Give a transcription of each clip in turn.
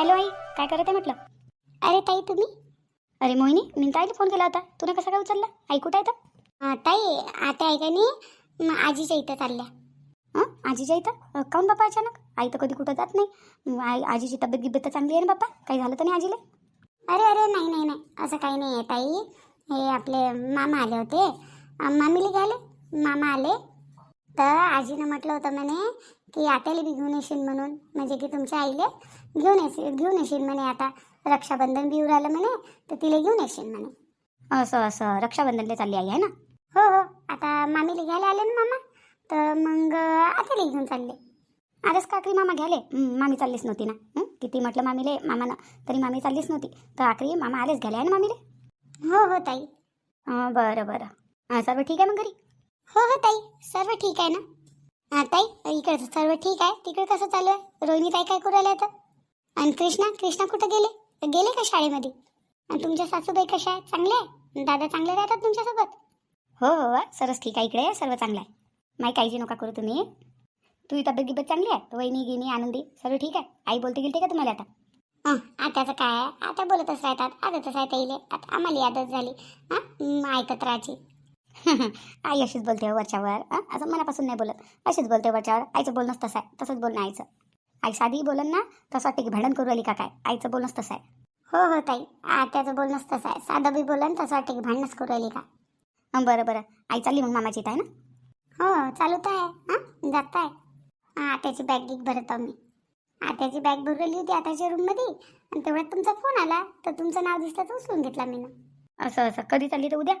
Hello आई काय करत आहे म्हटलं? अरे ताई तुम्ही? अरे मोहिनी मी ताईला फोन केला होता. तुला कसा काय उचलला? आई कुठं आहे तर? ताई आता आहे का नाही? आजीच्या इथं चालल्या. हं आजीच्या इथं? अं, काहून बापा अचानक? आई तर कधी कुठं जात नाही. आई आजीची तब्येत गिब्येत तर चांगली आहे ना बापा? काही झालं तर नाही आजीला? अरे अरे नाही नाही नाही. असं काही नाही आहे ताई. हे आपले मामा आले होते. मामीला घ्याले मामा आले. तर आजीनं म्हटलं होतं म्हणे की आत्याला बी घेऊन येशील म्हणून. म्हणजे की तुमच्या आईले. घेऊन येशील घेऊन येशील म्हणे. आता रक्षाबंधन बी उरालं म्हणे तर तिला घेऊन येशील म्हणे. असं असं. रक्षाबंधनला चालली आई आहे ना? हो हो. आता मामीला घ्यायला आले ना मामा? तर मग आत्याला घेऊन चालले. आजच काकरी मामा घ्याले मामी चाललीच नव्हती ना? किती म्हटलं मामीले? मामानं. तरी मामी चाललीच नव्हती. तर आखरी मामा आलेच घ्याले आहे ना मामीले? हो हो ताई. बरं बरं. सर्व ठीक आहे मग घरी? हो हो ताई. सर्व ठीक आहे ना? हा ताई इकडे सर्व ठीक आहे? तिकडे कसं चालू आहे? रोहिणी ताई काय करू राहिल्या आता? आणि कृष्णा कृष्णा कुठं गेले? गेले का शाळेमध्ये? आणि तुमच्या सासूबाई कशा आहेत? चांगल्या आहे दादा चांगले राहतात तुमच्यासोबत? हो हो हो, सरस ठीक आहे. इकडे सर्व चांगलं आहे. माही काळजी नका करू तुम्ही. तुझी तब्येत गिब्येत चांगली आहे? वहिनी गिनी आनंदी सर्व ठीक आहे? आई बोलते गेलते का तुम्हाला आता? हं, आताचं काय आहे? आता बोलतच राहतात. आदतच आहे ताईले आता आम्हाला आदत झाली. हां ऐकत राहायची. आई अशीच बोलते हो वरच्यावर. हं? असं मनापासून नाही बोलत. अशीच बोलते वरच्यावर. आईचं बोलणंच तसं आहे. तसंच बोलणं आईचं. आई साधी बोलन ना तसं वाटतं की भांडण करू राहिली का काय? आईचं बोलणंच तसं आहे. हो हो ताई. आत्याचं बोलणंच तसं आहे. साधं बी बोलन तसं वाटतं की भांडणच करू राहिली का? हं, बरं बरं. आई चालली मग मामाची आहे ना? हो चालू तर आहे. हां जात आहे. हां आत्याची बॅग गिग भरत आहो मी. आत्याची बॅग भरलेली होती आताच्या रूममध्ये आणि तेवढ्यात तुमचा फोन आला. तर तुमचं नाव दिसलं तर उचलून घेतला मी ना. असं असं. कधी चालली तर उद्या?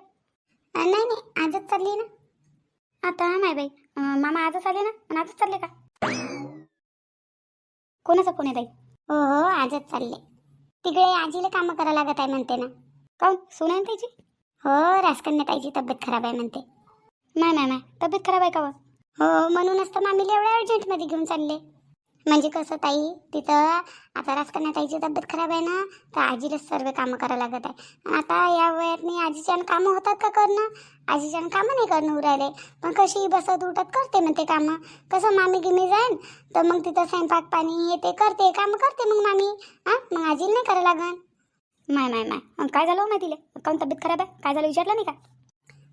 नाही नाही. आजच चालली ना. आता माय बाई. मामा आजच आले ना? आणि आजच चालले का? कोणाचा फोन येत हो हो आजच चालले. तिकडे आजीला कामं करा लागत आहे म्हणते ना. काऊन सुना ना त्याची हो राजकन्या ताईची तब्येत खराब आहे म्हणते. नाही नाही नाही तब्येत खराब आहे का हो? हो, हो म्हणूनच तर मामीला एवढ्या अर्जंटमध्ये घेऊन चालले. म्हणजे कसं ताई तिथं आता राजकन्या ताईची तब्येत खराब आहे ना तर आजीलाच सर्व कामं करायला लागत आहे. आता या वयात नाही आजीच्यानं कामं होतात का करणं? आजीच्यानं कामं नाही करणं उरायले. पण कशी बसत उठत करते मग ते कामं. कसं मामी गिमी जाईन? तर मग तिथं स्वयंपाक पाणी हे ते करते कामं करते मग मामी. हां? मग आजीला नाही करायला लागन? माय माय माय. मग काय झालं हो माहिती तिला? काऊन तब्येत खराब आहे? काय झालं विचारलं नाही का?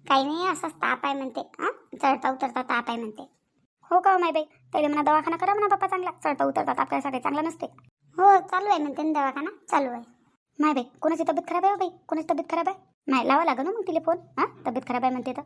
काही नाही असाच ताप आहे म्हणते. हां? चढता उतरता ताप आहे म्हणते. हो का हो माय बाई? त्याला म्हणा दवाखाना करा म्हणा बाप्पा चांगला. चढता उतरतात. आपल्यासाठी चांगला नसते. हो चालू आहे म्हणते ना दवाखाना. चालू आहे. माय बाई कोणाची तब्येत खराब आहे हो बाई? कोणाची तब्येत खराब आहे? नाही लावा लागेल ना मग तिला फोन. हां? तब्येत खराब आहे म्हणते तर.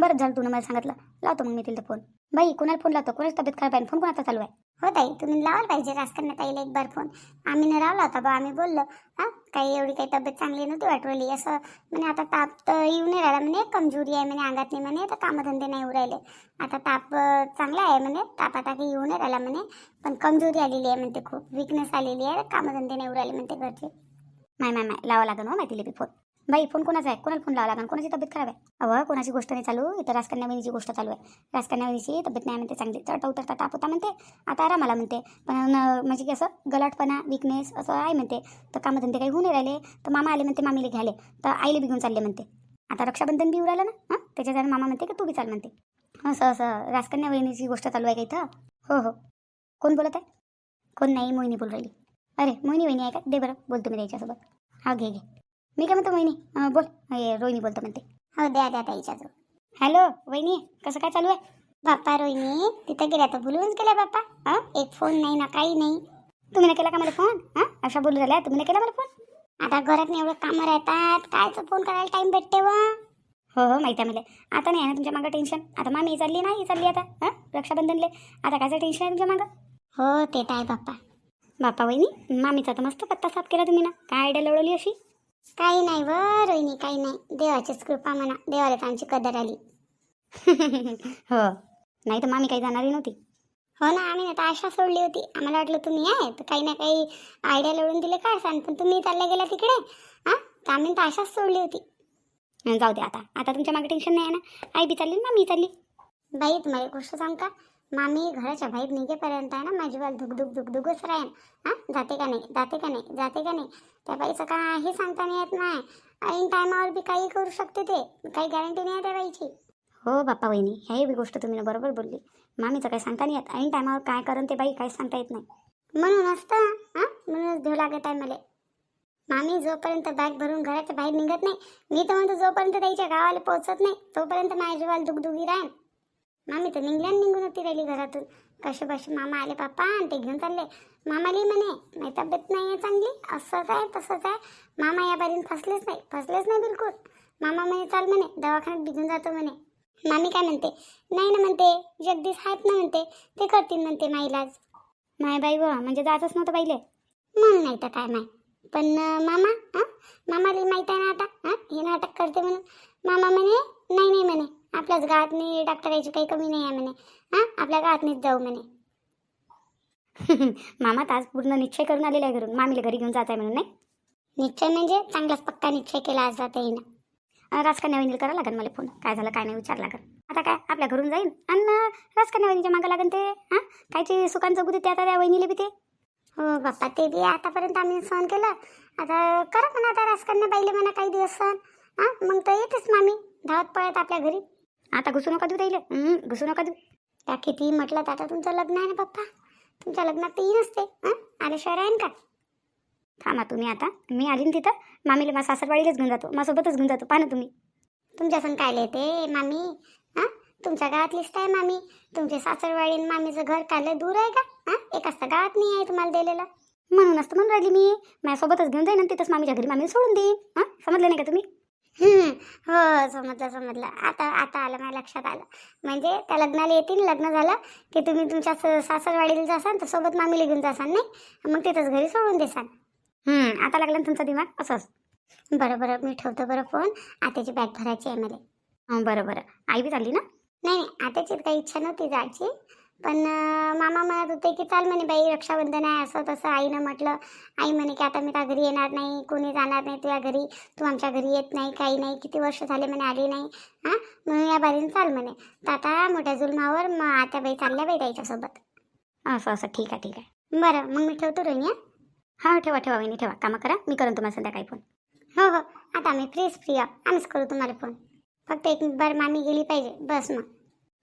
बरं झालं तू मला सांगितलं. लावतो मग मी तिला फोन. बाई कोणाला फोन लावतो? कोणाची तब्येत खराब आहे फोन कोणाचा चालू आहे? हो ताई तुम्ही लावायला पाहिजे राजकारण ताईला एक बार फोन आम्ही न लावला होता बा आम्ही बोललो हां काही एवढी काही तब्येत चांगली नव्हती वाटवली. असं म्हणे आता ताप तर येऊ नाही राहिला. म्हणे कमजोरी आहे. म्हणे अंगात नाही. म्हणे तर कामधंदे नाही उरायले आता ताप चांगला आहे. म्हणे ताप आता काही येऊ नाही राहिला. म्हणे पण कमजोरी आलेली आहे. म्हणते खूप. विकनेस आलेली आहे. कामधंदे नाही उरायले म्हणते घरचे. नाही नाही नाही लावा लागेल हो माहिती बी फोन बाई फोन कोणाचा आहे? कोणाला फोन लावा लागेल कोणाची तब्येत खराब आहे? अहो कोणाची गोष्ट नाही चालू. इथं राजकन्या वहिनीची गोष्ट चालू आहे. राजकन्या वहिनीची तब्येत नाही म्हणते चांगली. चढता उतरता ताप होता म्हणते आता आरामाला म्हणते. पण म्हणजे की असं गलाटपणा विकनेस असं आहे म्हणते. तर कामधंदे काही होऊन नाही राहिले. तर मामा आले म्हणते मामीले घ्याले तर आईले बिघून चालले म्हणते. आता रक्षाबंधन बी उरालं ना? हां? त्याच्यात मामा म्हणते की तू बी चाल म्हणते. असं असं. राजकन्या वहिनीची गोष्ट चालू आहे का इथं? हो हो. कोण बोलत आहे? कोण नाही मोहिनी बोल राहिली. अरे मोहिनी वहिनी आहे का? दे बरं बोलतो मी त्याच्यासोबत. हा घे घे. मी काय म्हणतो मोहिनी अं, बोल. हे रोहिणी बोलतो म्हणते. हो द्या द्या ताईच्या जवळ. हॅलो वहिनी कसं काय चालू आहे? बाप्पा रोहिणी तिथं गेल्या तर भुलूनच गेल्या बाप्पा. हां एक फोन नाही ना काही नाही. तुम्ही नाही केला का मला फोन हां अशा बोलू राहिल्या तुम्ही नाही केला मला फोन आता घरात नाही एवढं कामं राहतात. कायचं फोन करायला टाइम भेटते व. हो हो माहिती आहे मला. आता नाही आहे ना तुमच्या मागं टेन्शन आता मामी चालली नाही चालली आता. हां रक्षाबंधनले. आता कायचं टेन्शन आहे तुमच्या मागं? हो ते तर आहे बाप्पा. बापा वहिनी मामीचा तर मस्त पत्ता साफ केला तुम्ही ना. काय आयडिया लढवली अशी? काही नाही व रोहिणी काही नाही. देवाचीच कृपा म्हणा. देवालाच आमची कदर आली. हो. नाही तर मामी काही जाणारी नव्हती. हो ना आम्ही ना तर आशा सोडली होती. आम्हाला वाटलं तुम्ही आहे तर काही ना काही आयडिया लढून दिले काय सांग पण तुम्ही चालल्या गेला तिकडे. हां? तर आम्ही तर आशाच सोडली होती. अं, जाऊ दे आता. आता तुमच्या मागे टेन्शन नाही आहे ना आई बी चालली ना मामी चालली. बाई तुम्हाला एक गोष्ट सांग का? मामी घराच्या बाहेर निघेपर्यंत आहे ना माझी बाल धुकधुक धुकधुकच राहीन. हां? जाते का नाही? जाते का नाही? जाते का नाही? त्या बाईचं काही सांगता नाही येत नाही. ऐन टायमावर बी काही करू शकते ते. काही गॅरंटी नाही आहे त्या बाईची. हो बाप्पा वहिनी ह्याही बी गोष्ट तुम्ही बरोबर बोलली. मामीचं काय सांगता नाही येत. ऐन टायमावर काय करून ते बाई काही सांगता येत नाही. म्हणून असतं हां? म्हणूनच देऊ लागत आहे मला. मामी जोपर्यंत बॅग भरून घराच्या बाहेर निघत नाही मी तर म्हणतो जोपर्यंत त्याच्या गावाला पोहोचत नाही तोपर्यंत माझी जीवाला दुगदुगी राहीन. मामी तर निघल्या निघून होती राहिली घरातून. कसे बसे मामा आले पप्पा आणि ते घेऊन चालले. मामाले म्हणे नाही तब्येत नाही आहे चांगली. असंच आहे तसंच आहे. मामा या बारीन फसलेच नाही. फसलेच नाही बिलकुल. मामा म्हणे चाल म्हणे दवाखान्यात बिघून जातो म्हणे. मामी काय म्हणते नाही ना म्हणते जगदीश आहेत ना म्हणते ते करतील म्हणते माईलाज माय बाई व म्हणजे जायचंच नव्हतं पाहिले. मग नाही तर काय नाही पण मामा हां मामाला माहीत आहे ना आता हां हे नाटक करते म्हणून. मामा म्हणे नाही नाही म्हणे. आपल्याच गावात नाही डॉक्टर यायची काही कमी नाही आहे म्हणे. हां? आपल्या गावात नाहीच जाऊ म्हणे. मामा तर आज पूर्ण निश्चय करून आलेला आहे घरून. मामीला घरी घेऊन जायचं आहे म्हणून नाही? निश्चय म्हणजे चांगलाच पक्का निश्चय केला आज जाता येईना अं, करावं लागेल मला फोन. काय झालं काय नाही विचार लागेल आता काय आपल्या घरून जाईन. आणि राजकन्या वहिनीच्या मागं लागेल ते हां? कायची सुकांचं गुदी ते आता त्या वहिनीला बी ते. हो बाप्पा ते बी आतापर्यंत आम्ही सहन केलं. आता करा म्हणा आता राजकन्या बाईले म्हणा काही दिवस सहन. हां? मग तर येतेच मामी. धावत पळत आपल्या घरी. आता घुसू नका देऊ ताईले. घुसू नका देऊ त्या किती म्हटलं आता तुमचं लग्न आहे ना पप्पा? तुमच्या लग्नात तर नसते असते हां आल्याशिवाय राहीन का? थांबा तुम्ही आता. मी आली ना तिथं. मामीला मा सासरवाडीलाच घेऊन जातो. माझ्यासोबतच घेऊन जातो. पाहा तुम्ही. तुमच्या सण काय येते मामी? हां? तुमच्या गावातलीच काय मामी. तुमचे सासरवाडी आणि मामीचं घर काय दूर आहे का? हां? एक असता गावात नाही आहे तुम्हाला दिलेलं. म्हणून असतं म्हणून राहिली मी. माझ्यासोबतच घेऊन जाईन तिथंच मामीच्या घरी मामीला सोडून देईन. हां? समजलं नाही का तुम्ही? हो. हो समजलं समजलं. आता आता आलं माझ्या लक्षात आलं. म्हणजे त्या लग्नाला येतील लग्न झालं की तुम्ही तुमच्या स- सासरवाडीला जासाल तर सोबत मामीला घेऊन जासाल नाही? मग तिथंच घरी सोडून देसाल हम्म आता लागला ना तुमचा दिमाग? असंच बरं बरं मी ठेवतो बरं फोन. आत्याची बॅग भरायची आहे मला. हो, बरं बरं. आई बी चालली ना? नाही नाही. आत्याची काही इच्छा नव्हती जायची. पण मामा म्हणत होते की चाल म्हणे बाई रक्षाबंधन आहे असं तसं आईनं म्हटलं. आई म्हणे की आता मी का घरी येणार नाही? कोणी जाणार नाही तुझ्या घरी? तू आमच्या घरी येत नाही काही नाही. किती वर्ष झाले म्हणे आली नाही. हां? म्हणून या बारीनं चाल म्हणे. तर आता मोठ्या जुलमावर मग आता बाई चालल्या बाई त्याच्यासोबत असं असं. ठीक आहे ठीक आहे. बरं मग मी ठेवतो रोहिणी हां? ठेवा ठेवा वहिनी ठेवा. कामं करा. मी करून तुम्हाला संध्याकाळी फोन हो हो. आता आम्ही फ्रीच फ्री आहो आम्हीच करू तुम्हाला फोन फक्त एक बार मामी गेली पाहिजे. बस मग.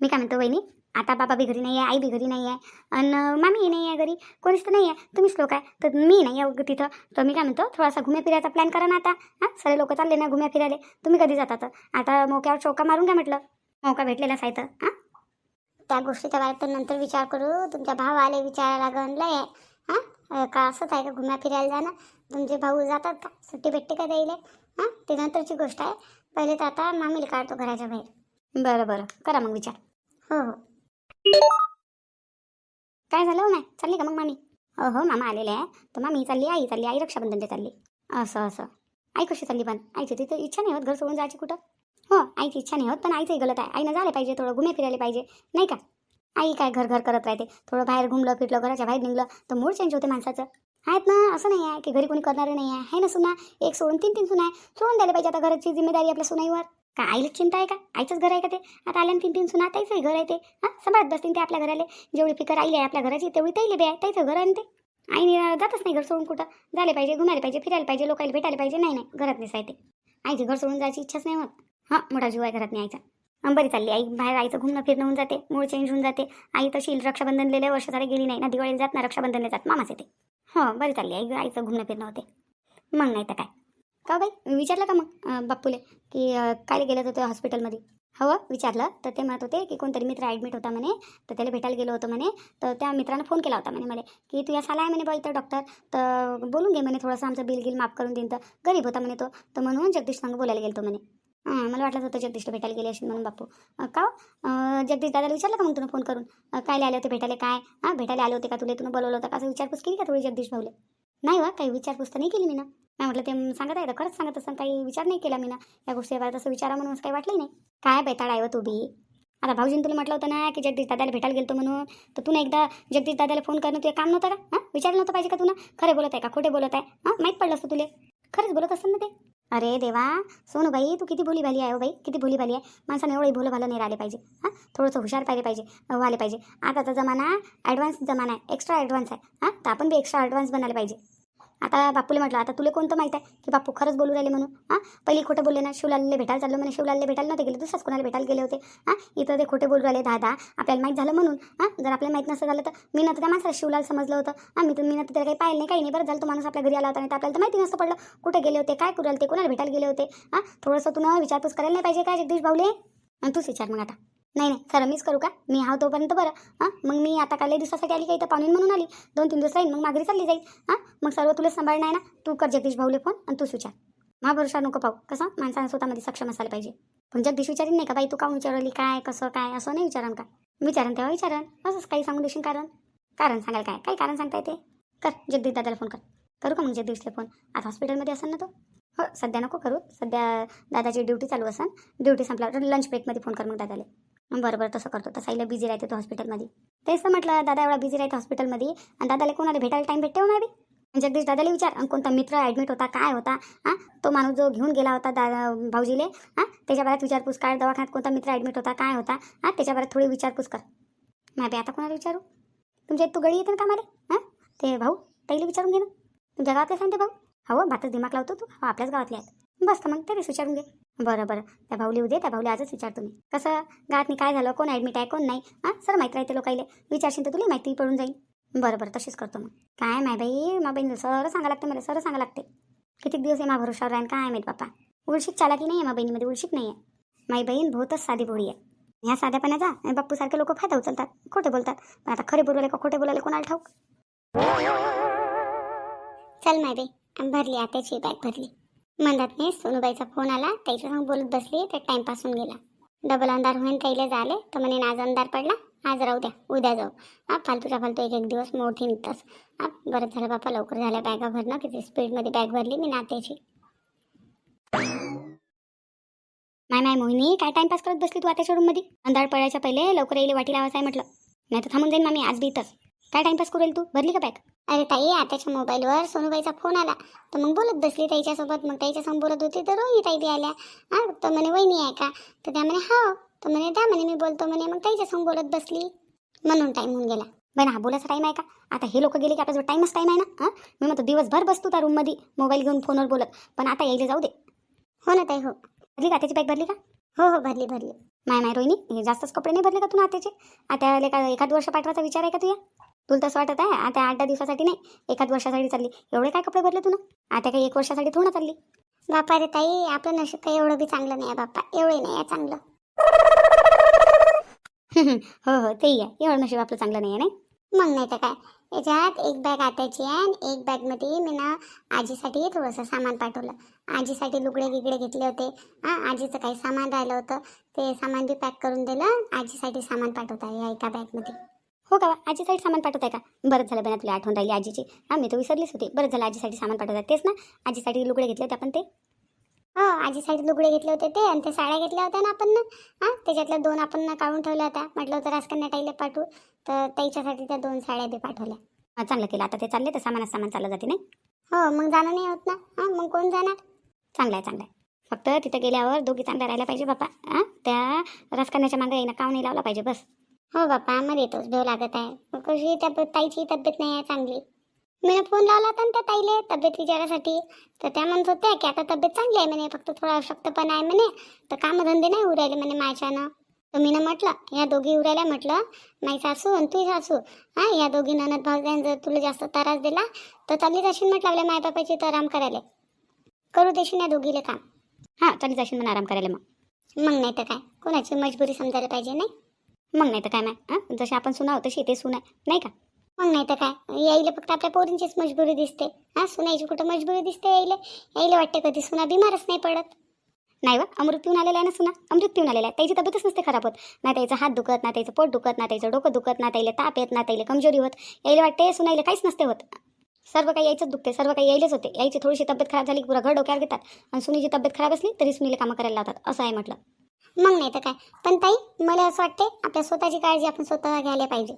मी काय म्हणतो वहिनी? आता बाबा बी घरी नाही आहे आई बी घरी नाही आहे आणि मामी नाही आहे घरी कोणीच तर नाही आहे तुम्हीच लोक आहे तर मी नाही आहे तिथं. तर मी काय म्हणतो थोडासा घुम्या फिरायचा प्लॅन करा ना आता. हां सगळे लोक चालले ना घुम्या फिरायला. तुम्ही कधी जातात आता मोक्यावर चौका मारून काय म्हटलं. मोका भेटलेलाच आहे तर हां? त्या गोष्टीच्या बाहेर तर नंतर विचार करू. तुमच्या भावाले विचारायला लागन लय हां? का असंच आहे का घुम्या फिरायला जाणं? तुमचे भाऊ जातात का? सुट्टी भेटते का द्यायला हां? ते नंतरची गोष्ट आहे. पहिले तर आता मामीला काढतो घराच्या बाहेर. बरं बरं. करा मग विचार. हो हो. काय झालं हो नाही चालली का मग मामी? हो हो मामा आलेले आहे. तर मामी चालली आई चालली आई रक्षाबंधन ते चालली. असं असं. आई कशी चालली पण? आईची तिथं इच्छा नाही होत घर सोडून जायची कुठं? हो आईची इच्छा नाही होत पण आईचंही गलत आहे. आईनं झालं पाहिजे थोडं घुमे फिरायला पाहिजे नाही का? आई काय घर घर करत राहते. थोडं बाहेर घुमलं फिरलं घराच्या बाहेर निघलं तर मूड चेंज होते माणसाचं. आहेत ना असं नाही आहे की घरी कोणी करणारं नाही आहे. ना सुना? एक सोडून तीन तीन सुना आहे. सोडून द्यायला पाहिजे आता घराची जिम्मेदारी आपल्या सुनाईवर. का आईलाच चिंता आहे का? आईचंच घर आहे का ते? आता आल्यान तीन तीन सुना ताईचंही घर आहे ते. हां सांभाळत बसतील ते आपल्या घराले. जेवढी फिकर आईली आहे आपल्या घराची तेवढी तैले बी आहे ताईचं घर आहे ते. आईने जातच नाही घर सोडून कुठं. झाले पाहिजे घुमायला पाहिजे फिरायला पाहिजे लोकांना भेटायला पाहिजे. नाही नाही घरात नेसायते आईचे घर सोडून जायची इच्छाच नाही होत. हां मोठा जीव आहे घरात नाही आईचा बरी चालली आई. बाहेर आईचं घुमणं फिरणं होऊन जाते मूळ चेंज होऊन जाते. आई तशी रक्षाबंधन लिहिल्या वर्ष झाले गेली नाही. ना दिवाळीला जात ना रक्षाबंधनला जात. मामाच येते. हो बरी चालली आई. आईचं घुमणं फिरणं होते. मग नाही तर काय. का बाई? विचारलं का मग बाप्पूले की काय गेलं होतं हॉस्पिटलमध्ये. हो, हवं विचारलं. तर ते म्हणत होते की कोणतरी मित्र ॲडमिट होता म्हणे. तर त्याला भेटायला गेलो होतो म्हणे. तर त्या मित्रानं फोन केला होता म्हणे मला की तू या साला आहे म्हणे बाई तर डॉक्टर तर बोलून घे म्हणे थोडंसं आमचं बिल गिल माफ करून देईन. तर गरीब होता म्हणे तो. तर म्हणून जगदीश संग बोलायला गेलो म्हणे. हां मला वाटलं होतं जगदीशला भेटायला गेले असेल म्हणून बापू का हो? जगदीश दादाला विचारलं का मग तुला फोन करून? काय आले होते भेटायला काय? हां भेटायला आले होते का तुला? तुला बोलवलं होतं का? असं विचारपूस केली का थोडी जगदीश भाऊले? नाही वा काही विचारपूस तर नाही केली मी ना. नाही म्हटलं ते सांगत आहे तर खरंच सांगत असं काही विचार नाही केला मी ना या गोष्टी तसं विचारा म्हणून काही वाटलं नाही. काय बेताळ आहे व तू बी. आता भाऊजीनं तुला म्हटलं होतं ना की जगदीश दादाला भेटायला गेलतो म्हणून. तर तू एकदा जगदीश दादाला फोन करणं तुझं काम नव्हतं का? हां? विचारलं नव्हतं पाहिजे का तुला खरे बोलत आहे का? खोटे बोलत आहे? हां? माहीत पडलं असतं तुले. खरंच बोलत असतं ना ते. अरे देवा सोनू बाई तू किती भोली भाली आहे हो बाई. किती भोली भाली आहे. माणसाने एवढंही भोलं भालं नाही राहिले पाहिजे. हां? थोडंसं हुशार पाहिजे पाहिजे व्हायला पाहिजे. आताचा जमाना ॲडव्हान्स जमाना आहे. एक्स्ट्रा ॲडव्हान्स आहे. हां? तर आपण बी एक्स्ट्रा ॲडव्हान्स बनायला पाहिजे. आता बापूले म्हटलं आता तुला कोणतं माहीत आहे? की बापू खरंच बोलू राहिले म्हणून हां? पहिली खोटं बोलले ना शिवलालले भेटायला चाललो म्हणे. शिवलालले भेटायला नव्हते गेले दुसऱ्याच कोणाला भेटायला गेले होते हां? इथं ते खोटे बोलू राहिले दादा आपल्याला माहीत झालं म्हणून हां? जर आपल्याला माहीत नसतं झालं तर मी नंतर त्या माणसाला शिवलाल समजलं होतं हां? मी तर मी नंतर त्याला काही पाहिलं नाही काही नाही. बरं झालं तो माणूस आपल्या घरी आला होता नाही तर आपल्याला तर माहिती नसतं पडलं. कुठे गेले होते काय करू राहिले ते कोणाला भेटायला गेले होते हां? थोडंसं तुला विचारपूस करायला नाही पाहिजे काय जगदीश भाऊले? आणि तूच विचार मग आता. नाही नाही खरं मीच करू का? मी हा तोपर्यंत बरं. हां? मग मी आता काही दिवसासाठी आली काही तर पाहुणे म्हणून आली? दोन तीन दिवस राहील मग मागरी चालली जाईल. हां? मग सर्व तुला सांभाळणार आहे ना? तू कर जगदीश भाऊले फोन आणि तूच विचार. मा भरोसा नको पाहू. कसं? माणसानं स्वतःमध्ये सक्षम असायला पाहिजे. पण जगदीश विचारीन नाही का बाई तू का विचारली? काय? कसं? काय? असं नाही विचारन का? विचारन तेव्हा विचारन. असंच काही सांगून देशील कारण? कारण सांगाल काय? काही कारण सांगता येते? कर जगदीश दादाला फोन कर. करू का मग जगदीशला फोन आता हॉस्पिटलमध्ये असेल ना तो? हो सध्या नको करू. सध्या दादाची ड्युटी चालू असेल ड्युटी संपल्यावर लंच ब्रेकमध्ये फोन कर मग दादाला. बरं बरं तसं करतो. तसं आईला बिझी राहते तो हॉस्पिटलमध्ये तेच तर म्हटलं दादा एवढा बिझी राहते हॉस्पिटलमध्ये आणि दादाला कोणाला भेटायला टाईम भेटते हो बी जगदीश दादाला विचार कोणता मित्र ॲडमिट होता काय होता? हां तो माणूस जो घेऊन गेला होता दादा भाऊजीले हां त्याच्या बाहेर विचारपूस काय दवाखान्यात कोणता मित्र ॲडमिट होता काय होता? हां त्याच्या बाहेर थोडी विचारपूस कर. माय बी आता कोणाला विचारू? तुमच्या तू गळी येते ना कामाले? हां ते भाऊ ताईला विचारून घे ना. तुमच्या गावातले सांगते भाऊ. हो भातच दिमाग लावतो तू. हो आपल्याच गावातले आहेत. बस तर मग तरीच विचारून घे. बरं बरं. त्या भाऊली उद्या त्या भाऊली आजच विचार तुम्ही कसं? गातनी काय झालं? कोण ॲडमिट आहे कोण नाही? हां? सर माहीत राहते लोकाईले विचारशील तर तुला माहिती पडून जाईल. बरं बरं. तशीच करतो मग. काय माय बाई? मा बहीण सर सांगा लागते मला सर सांगा लागते. किती दिवस आहे मा भरोशावर राहीन? काय माहीत बापा. उलशिक चालाकी नाही आहे मा बहिणीमध्ये उलशिक नाही आहे माई बहीण बहुतच साधी भोळी आहे. ह्या साध्यापणाचा बाप्पूसारखे लोक फायदा उचलतात खोटे बोलतात. पण आता खरे बोलवले का खोटे बोलायला कोणाला ठाऊक? चल माय बाई भरली आत्याची बॅग भरली. म्हणतात नाही सोनूबाईचा फोन आला. त्याच्या संग बोलत बसली. तर टाइमपास होऊन गेला. डबल अंधार होईन त्याला झाले. तर म्हणे आज अंधार पडला. आज राहू द्या. उद्या जाऊ. हा फालतूचा फालतू एक एक दिवस मोठी निघतास. हा बरं झालं बापा. लवकर झाल्या बॅगा भरणं. किती स्पीडमध्ये बॅग भरली मी नात्याची. माय माय मोहिनी काय टाइमपास करत बसली तू आता रूममध्ये अंधार पडायच्या पहिले लवकर येईल वाटी लावायचं आहे म्हटलं. नाही तर थांबून जाईन मामी. आज बी इथंच काय टाइमपास करेल तू? भरली का बॅग अरे ताई आत्याच्या मोबाईलवर सोनूबाईचा फोन आला. तर मग बोलत बसली त्याच्यासोबत मग त्याच्यासंग बोलत होती तर रोहिणी ताई बी आल्या. हा? तर म्हणे वहिनी आहे का? तर त्या म्हणे हो तर म्हणे त्या म्हणे मी बोलतो. म्हणे मग त्याच्यासंग बोलत बसली. म्हणून टाईम होऊन गेला. बरं हा बोलायचा टाईम आहे का? आता हे लोक गेले की आपल्याजवळ टाईमच टाईम आहे ना? हां? मी म्हणतो दिवसभर बसतो त्या रूममध्ये मोबाईल घेऊन फोनवर बोलत. पण आता यायला जाऊ दे. हो ना ताई हो. भरली का त्याची बॅग भरली का? हो हो भरली भरली. माय माय रोहिणी हे जास्तच कपडे नाही भरले का तू आत्याचे? आता का एखाद वर्ष पाठवायचा विचार आहे का तुया तुला तसं वाटत आहे? आता आठ दहा दिवसासाठी नाही एखाद वर्षासाठी चालली. एवढे काय कपडे भरले तुला आता काही एक वर्षासाठी थोडं चालली. बापा रे ताई आपलं नशीब काही एवढं बी चांगलं नाही आहे बाप्पा एवढे नाही आहे चांगलं. हो हो तेही आहे. एवढं नशीब आपलं चांगलं नाही आहे नाही? मग नाही तर काय? याच्यात एक बॅग आताची आहे आणि एक बॅगमध्ये मी ना आजीसाठी थोडंसं सामान पाठवलं. आजीसाठी लुगडे विगडे घेतले होते. हां आजीचं काही सामान राहिलं होतं. ते सामान बी पॅक करून दिलं. आजीसाठी सामान पाठवत आहे या एका बॅगमध्ये हो का आजीसाठी सामान पाठवताय आहे का? बरं झालं बेना तुला आठवण राहिली आजीची. हां मी तर विसरलीच होती. बरं झालं आजीसाठी सामान पाठवतात. तेच ना? आजीसाठी लुगडे घेतले होते आपण ते? हो आजीसाठी लुगडे घेतले होते ते आणि ते साड्या घेतल्या होत्या ना आपण ना? हां त्याच्यातल्या दोन आपण ना काढून ठेवल्या होत्या. म्हटलं होतं राजकन्या ताईला पाठवू. तर त्याच्यासाठी त्या दोन साड्या बी पाठवल्या. हां चांगलं केलं. आता ते चालले तर सामानात सामान चाललं जाते नाही? हो मग जाणं नाही होत ना? हां मग कोण जाणार? चांगलं आहे चांगलं आहे. फक्त तिथं गेल्यावर दोघी चांगल्या राहायला पाहिजे बापा. हां त्या राजकारण्याच्या मागे येणं काम नाही लावला पाहिजे बस. हो बाप्पा मग येतोच भेव लागत आहे. मग कशी तब्येत ताईची तब्येत नाही आहे चांगली. मी फोन लावला होता ना त्या ताईले तब्येत विचारासाठी. तर त्या म्हणत होत्या की आता तब्येत चांगली आहे म्हणे फक्त थोडा अशक्तपणा आहे म्हणे. तर कामधंदे नाही उरायले म्हणे माझ्यानं. तर मी म्हटलं या दोघी उरायला म्हटलं माई सासू आणि तुझी सासू. हां या दोघी ननद भाऊ जर तुला जास्त त्रास दिला तर चालली जाशील म्हटलं आपल्या मायबापाची तर आराम करायला. करू देशील या दोघीले काम. हां चालली जाशील म्हणून आराम करायला मग. मग नाही तर काय? कोणाची मजबुरी समजायला पाहिजे नाही? मग नाही तर काय नाही जशी आपण सुनाव तशी ते सुना नाही का? मग नाही तर काय? यायला फक्त आपल्या पोरींचीच मजबुरी दिसते. हा सुनायची कुठं मजबुरी दिसते यायला? यायला वाटते कधी सुना बिमारच नाही पडत. नाही वा अमृत पिऊन आलेला आहे ना सुना? अमृत पिऊन आलेला आहे. त्याची तब्येतच नसते खराब होत. ना त्याचं हात दुखत ना त्याचं पोट दुखत ना त्याचं डोकं दुखत ना त्याला ताप येत ना त्याला कमजोरी होत. यायला वाटते सुनायला काहीच नसते होत. सर्व काही यायचंच दुखते सर्व काही यायलाच होते. यायची थोडीशी तब्येत खराब झाली पुरा घर डोक्यावर घेतात. आणि सुनीची तब्येत खराब असली तरी सुनीला कामं करायला लावतात. असं आहे म्हटलं. मग नाही तर काय. पण ताई मला असं वाटते आपल्या स्वतःची काळजी आपण स्वतः घ्यायला पाहिजे.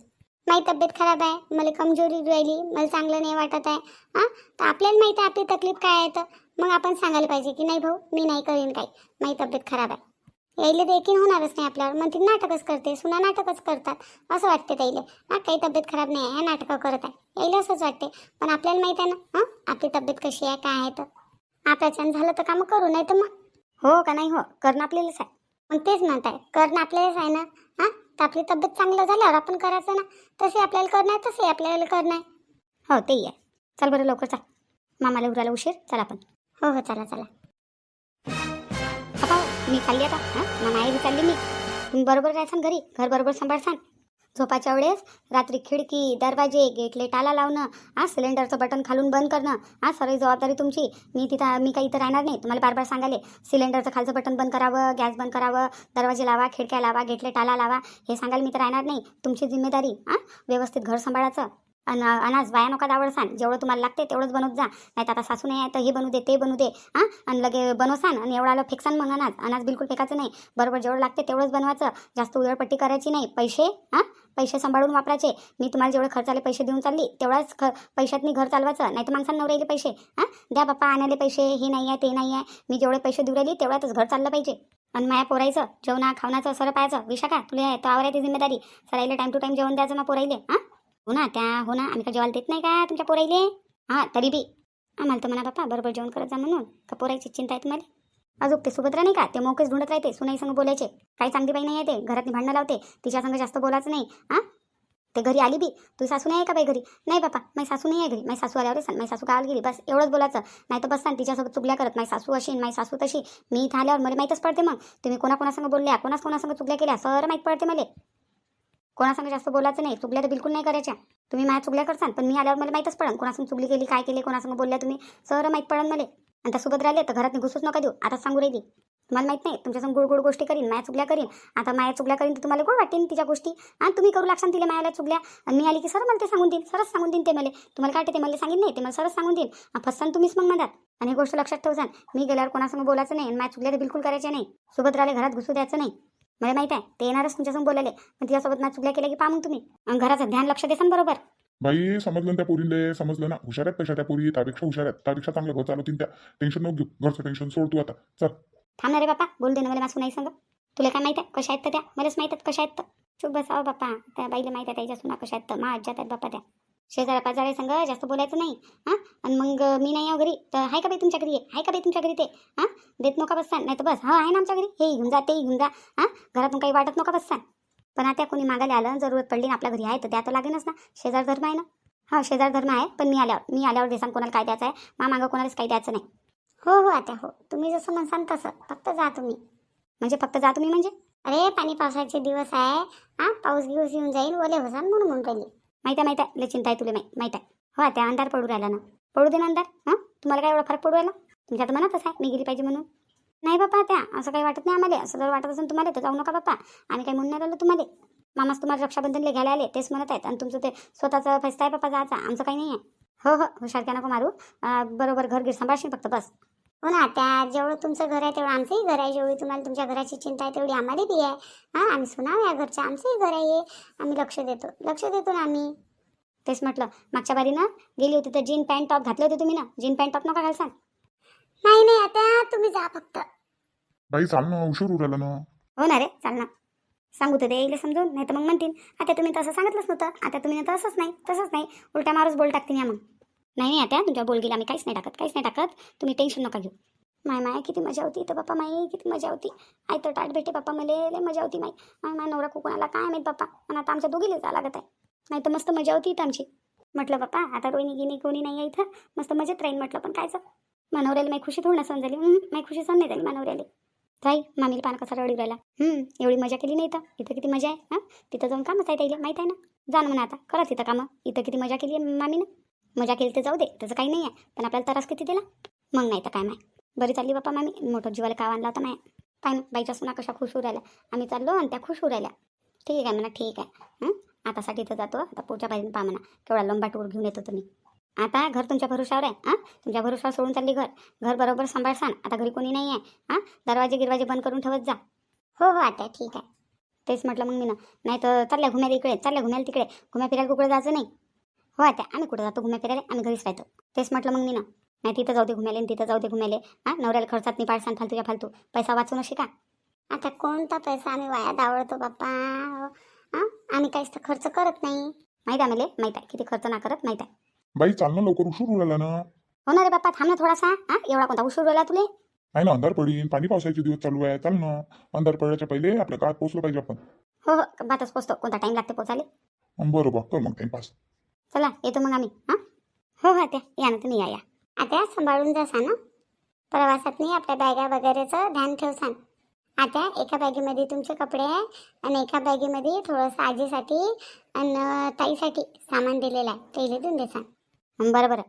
माझी तब्येत खराब आहे मला कमजोरी राहिली मला चांगलं नाही वाटत आहे हां? तर आपल्याला माहीत आहे आपली तकलीफ काय आहे तर. मग आपण सांगायला पाहिजे की नाही भाऊ मी नाही करीन काही. माझी तब्येत खराब आहे. यायला तर एकीन होणारच नाही आपल्यावर. मग ती नाटकच करते सुना नाटकच करतात. असं वाटते त्याला हा काही तब्येत खराब नाही आहे नाटकं करत आहे. यायला असंच वाटते पण आपल्याला माहीत आहे ना हां? आपली तब्येत कशी आहे काय आहे तर. आपल्याच्यानं झालं तर कामं करू नाही तर मग. हो का नाही? हो. करणं आपल्यालाच आहे. मग तेच म्हणत आहे. करणं आपल्यालाच आहे ना? हां? तर आपली तब्येत चांगलं झाल्यावर आपण करायचं ना? तसे आपल्याला करणं आहे तसे आपल्याला करणं आहे हो तेही आहे. चल बरं लवकर चाल. मामाला उराला उशीर. चल आपण हो हो चला चला. मी चालली आता. हां? मामा आई चालली मी. तुम्ही बरोबर राहसान घरी. घर बरोबर सांभाळसान. झोपाच्या वेळेस रात्री खिडकी दरवाजे गेटले टाला लावणं आज सिलेंडरचं बटन खालून बंद करणं हा सर्व जबाबदारी तुमची. मी तिथं मी काही इथं राहणार नाही. तुम्हाला बार बार सांगाले सिलेंडरचं खालचं बटन बंद करावं गॅस बंद करावं दरवाजे लावा खिडक्या लावा गेटले टाला लावा हे सांगायला मी तर राहणार नाही. तुमची जिम्मेदारी हां व्यवस्थित घर सांभाळायचं. अन अनाज वाया नका दावळसान जेवढं तुम्हाला लागते तेवढंच बनवत जा. नाही तर आता सासू नाही आहे तर हे बनवू दे ते बनवू दे हां? आणि लगे बनवसान आणि एवढा आलं फेकसान मग अनाज. अनाज बिलकुल फेकायचं नाही. बरोबर जेवढं लागते तेवढंच बनवायचं. जास्त उधळपट्टी करायची नाही. पैसे हां? पैसे सांभाळून वापरायचे. मी तुम्हाला जेवढे खर्चाले पैसे देऊन चालली तेवढाच ख पैशातनी घर चालवायचं. नाही तर माणसांना नवऱ्याले पैसे हां? द्या बाप्पा आणायले पैसे. हे नाही आहे ते नाही आहे. मी जेवढे पैसे देऊ राहिली तेवढ्यातच घर चाललं पाहिजे. आणि माया पोरायचं जेवणा खावण्याचं सरं पाहायचं विशाखा तुला तुला तो आवरायची जिम्मेदारी. सरायला टाईम टू टाईम जेवण द्यायचं मग पोरायले हां? हो ना त्या हो ना. आम्ही का जेवायला देत नाही का तुमच्या पोराईले? हां तरी बी. आम्हाला तर म्हणा बापा बरोबर जेवण करत जा म्हणून. का पोराईची चिंता आहे तुम्हाला अजून ते सुभद्रा नाही का? ते मोकेच ढूंढत राहते सुनाई संग बोलायचे. काही चांगली बाई नाही आहे ते. घरातली भांडणं लावते. तिच्या संग जास्त बोलायचं नाही. हां? ते घरी आली बी. तू सासू नाही आहे का बाई घरी? नाही बापा माझी सासू नाही आहे घरी. माझी सासू आल्यावर सांग माझी सासू गावाला गेली. बस एवढंच बोलायचं. नाही तर बस सांग तिच्यासोबत चुगल्या करत. माझी सासू अशी माझी सासू तशी. मी इथं आल्यावर मला माहीतच पडते मग. तुम्ही कोणाकोणासंग बोलल्या कोणास कोणासंग चुगल्या केल्या सर माहीत पडते मला. कोणासंग जास्त बोलायचं नाही चुगल्या तर बिलकुल नाही करायच्या. तुम्ही माझ्या चुगल्या करसान पण मी आल्यावर मला माहीतच पडन कोणासंग चुगली केली काय केली कोणासंग बोलल्या तुम्ही सर माहीत पडन मला. आणि त्या सोबत राहिले तर घरात घुसूच नका देऊ आता सांगू राहिली. तुम्हाला माहीत नाही तुमच्यासंग गोड गोड गोष्टी करीन माया चुगल्या करीन. आता माया चुगल्या करीन तर तुम्हाला गोड वाटेन तिच्या गोष्टी. आणि तुम्ही करू लागसान तिला मायाला चुगल्या. आणि मी आली की सर मला ते सांगून देईन सरच सांगून देईन ते मला. तुम्हाला काय ते मला सांगितलं नाही ते मला सरच सांगून देईन. आणि फसान तुम्हीच मग मधात. आणि ही गोष्ट लक्षात ठेवसान मी गेल्यावर कोणासंग बोलायचं नाही आणि माया चुगल्या तर बिलकुल करायच्या नाही. सुभद्राला घरात घुसू द्यायचं नाही. मला माहीत आहे ते येणारच तुमच्यासंग बोलायले. पण तिच्यासोबत माझ्या चुगल्या केल्या की पा मग तुम्ही. आणि घराचं ध्यान लक्ष देसान बरोबर. बाई समजलं ना त्या पोरीले? समजलं ना? हुशार आहेत तशा त्या पोरी त्यापेक्षा हुशार आहेत. त्यापेक्षा चांगलं घर चालवतील त्या. टेन्शन नको घेऊ. घरचं टेन्शन सोड तू आता. चल. थांब ना रे बापा बोल दे ना मला मासू नाही सांग. तुला काय माहीत आहे? कशा आहेत तर त्या? मलाच माहीत आहेत कशा आहेत. तर चुप बसावं बापा त्या बाईला माहीत आहे त्याच्या सुना कशा आहेत? तर मा आज्यात आहेत बापा त्या. शेजारा पाजारा संग जास्त बोलायचं नाही हां? आणि मग मी नाही आहे घरी तर आहे का बाई तुमच्या घरी? आहे का बाई तुमच्या घरी ते? हां? देत नका बससान नाही तर बस. हा आहे ना आमच्या घरी? हे घेऊन जा ते घेऊन जा हां? घरातून काही वाटत नका बससान. पण आता कोणी मागायला आलं जरूरत पडली ना आपल्या घरी आहे तर त्या तर लागेनच ना. शेजार धर्म आहे ना? हा शेजार धर्म आहे पण मी आल्यावर मी आल्यावर देसान कोणाला काय द्यायचं आहे? मा मागं कोणालाच काही द्यायचं नाही. हो हो आता हो. तुम्ही जसं म्हणसान तसं. फक्त जा तुम्ही. म्हणजे फक्त जा तुम्ही म्हणजे? अरे पाणी पावसाचे दिवस आहे. हां पाऊस गिवस येऊन जाईल ओले होसान म्हणून म्हणून राहिली. माहीत आहे माहीत आहे. लय चिंता आहे तुला माहीत माहीत आहे. हो त्या अंधार पडू राहिला ना. पडू दे ना अंधार हां? तुम्हाला काय एवढा फरक पडू राहिला? तुमच्या तर मनातच आहे मी गेली पाहिजे म्हणून. नाही बापा त्या असं काही वाटत नाही आम्हाला. असं जर वाटत असेल तुम्हाला तर जाऊ नका बापा. आम्ही काही म्हणून नाही राहिलो तुम्हाला. मामाच तुम्हाला रक्षाबंधन घ्यायला आले तेच म्हणत आहेत. आणि तुमचं ते स्वतःचा फैसला आहे बापा जायचा आमचं काही नाही आहे. हो हो हुशार त्या नको मारू. बरोबर घर गिर सांभाळशील फक्त बस. हो ना त्या जेवढं तुमचं घर आहे तेवढं आमचंही घर आहे. जेवढी तुम्हाला तुमच्या घराची चिंता आहे तेवढी आम्हाला बी आहे. हां आम्ही सुनाव या घरच्या आमचंही घर आहे. आम्ही लक्ष देतो. लक्ष देतो ना आम्ही. तेच म्हटलं मागच्या बारी ना गेली होती तर जीन पॅन्ट टॉप घातले होते तुम्ही ना? जीन पॅन्ट टॉप नका घालसान नाही नाही आता तुम्ही जा फक्त. बाई चाल ना उशीर उराला ना. हो ना रे चाल ना. सांगू तर द्यायला समजून नाही तर मग म्हणतील आता तुम्ही तसं सांगितलंच नव्हतं. आता तुम्ही तर असंच नाही तसंच नाही. उलट्या मारूच बोल टाकतील या मग. नाही नाही आता तुमच्या बोलगीला आम्ही काहीच नाही टाकत काहीच नाही टाकत. तुम्ही टेन्शन नका घेऊ. माय माया किती मजा होती तर बाप्पा माई किती मजा होती. आई तर टाट भेटे बाप्पा मला लय मजा होती माई. माय माय नवरा कोकणाला काय माहीत बाप्पा आणि आता आमच्या दोघीला जा लागत आहे. नाही तर मस्त मजा होती इथं आमची. म्हटलं बाप्पा आता रोहिणी गिनी कोणी नाही आहे इथं. मस्त मजेत राहीन म्हटलं पण कायचं? मनवऱ्याला माही खुशी थोडं सण झाली. माही खुशी सण नाही झाली मनवऱ्याला. ताई मामीला पान कसा रडी राहिला. एवढी मजा केली नाही तर इथं किती मजा आहे हां? तिथं जाऊन कामच आहे ताईला माहीत आहे ना? जा ना म्हणा आता करा तिथं कामं. इथं किती मजा केली आहे मामीनं. मजा केली तर जाऊ दे त्याचं काही नाही आहे पण आपल्याला त्रास किती दिला? मग नाही तर काय माय बरी चालली बाप्पा मामी. मोठं जीवाला काव आणला होता माय. पाय बाईच्या सुना कशा खुश होऊ राहिल्या. आम्ही चाललो आणि त्या खुश होऊ राहिल्या. ठीक आहे म्हणा ठीक आहे. हं? आतासाठी इथं जातो. आता पुढच्या बाजून पा म्हणा. केवढा लंबा टूर घेऊन येतो तुम्ही. आता घर तुमच्या भरोशावर आहे. हां? तुमच्या भरोशावर सोडून चालली घर. घर बरोबर सांभाळसान आता घरी कोणी नाही आहे हां? दरवाजे गिरवाजे बंद करून ठेवत जा. हो हो आता ठीक आहे. तेच म्हटलं मग मी ना नाही तर चालल्या घुम्याला इकडे चालल्या घुम्याला तिकडे. घुम्या फिरायला कुकडे जायचं नाही. हो आता आम्ही कुठं जातो घुम्या फिरायला? आम्ही घरीच राहतो. तेच म्हटलं मग मी ना नाही तिथं जाऊ दे घुम्याले तिथं जाऊ दे घुम्याले. हां नवऱ्याला खर्चात नाही पाडसान फालतूच्या फालतू. पैसा वाचू नशी का? आता कोणता पैसा आम्ही वाया दावळतो बाप्पा? हां आम्ही काहीच तर खर्च करत नाही. माहीत आहे मला माहीत आहे. किती खर्च ना करत माहीत आहे. बाई चाल ना लवकर उशीर उराला ना. हो ना रे बाप्पा थांब ना थोडासा. हा एवढा कोणता उशीर राहिला तुले? आहे ना अंधार पडीन. पाणी पावसाचे दिवस चालू आहे. चाल ना. अंधार पडल्याच्या पहिले आपल्या गावात पोहोचलो पाहिजे आपण. हो हो बातच पोचतो. कोणता टाईम लागते पोचायला अं, बरं बा कर मग टाइमपास चला येतो मग आम्ही हां? हो हो त्या या ना तुम्ही या या. आता सांभाळून जा ना प्रवासात नाही आपल्या बॅगा वगैरेचं ध्यान ठेवसान आता एका बॅगेमध्ये तुमचे कपडे आहे आणि एका बॅगेमध्ये थोडंसं आजीसाठी आणि ताईसाठी सामान दिलेलं आहे. पहिले देऊन देसान बरं बरं.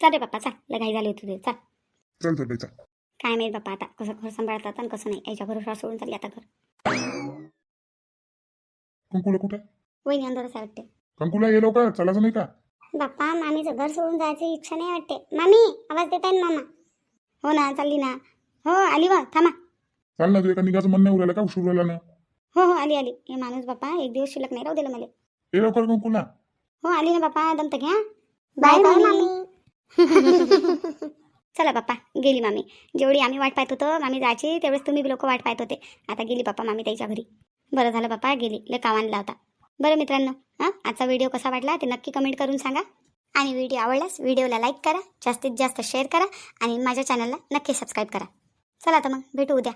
चल रे बाप्पा चल. लगाई झाली होती चल. चल चल काय माहीत बाप्पा आता कसं घर सांभाळतात आणि कसं नाही. याच्या भरोसा सोडून चालली आता घर. कंकुला कुठे? वहिनी अंदरच आहे वाटते कंकुला ये लवकर. चालायचं नाही का? बाप्पा मामीचं घर सोडून जायची इच्छा नाही वाटते. मामी आवाज देताय ना मामा? हो ना चालली ना. हो आली वा थांबा. चाल ना तू एका निघाचं मन नाही उरायला का? उशीर उरायला ना. हो हो आली आली. हे माणूस बाप्पा एक दिवस शिल्लक नाही राहू दिलं मला. ये लवकर कंकुला. हो आली ना बाप्पा दमत घ्या बाय बाय मामी. चला बाप्पा गेली मामी. जेवढी आम्ही वाट पाहत होतो मामी जायची तेवढेच तुम्ही लोक वाट पाहत होते. आता गेली बाप्पा मामी त्याच्या घरी. बरं झालं बाप्पा गेली. लय काव आणला होता बरं मित्रांनो हां? आजचा व्हिडिओ कसा वाटला ते नक्की कमेंट करून सांगा. आणि व्हिडिओ आवडल्यास व्हिडिओला लाईक करा जास्तीत जास्त शेअर करा आणि माझ्या चॅनलला नक्की सबस्क्राईब करा. चला आता मग भेटू उद्या.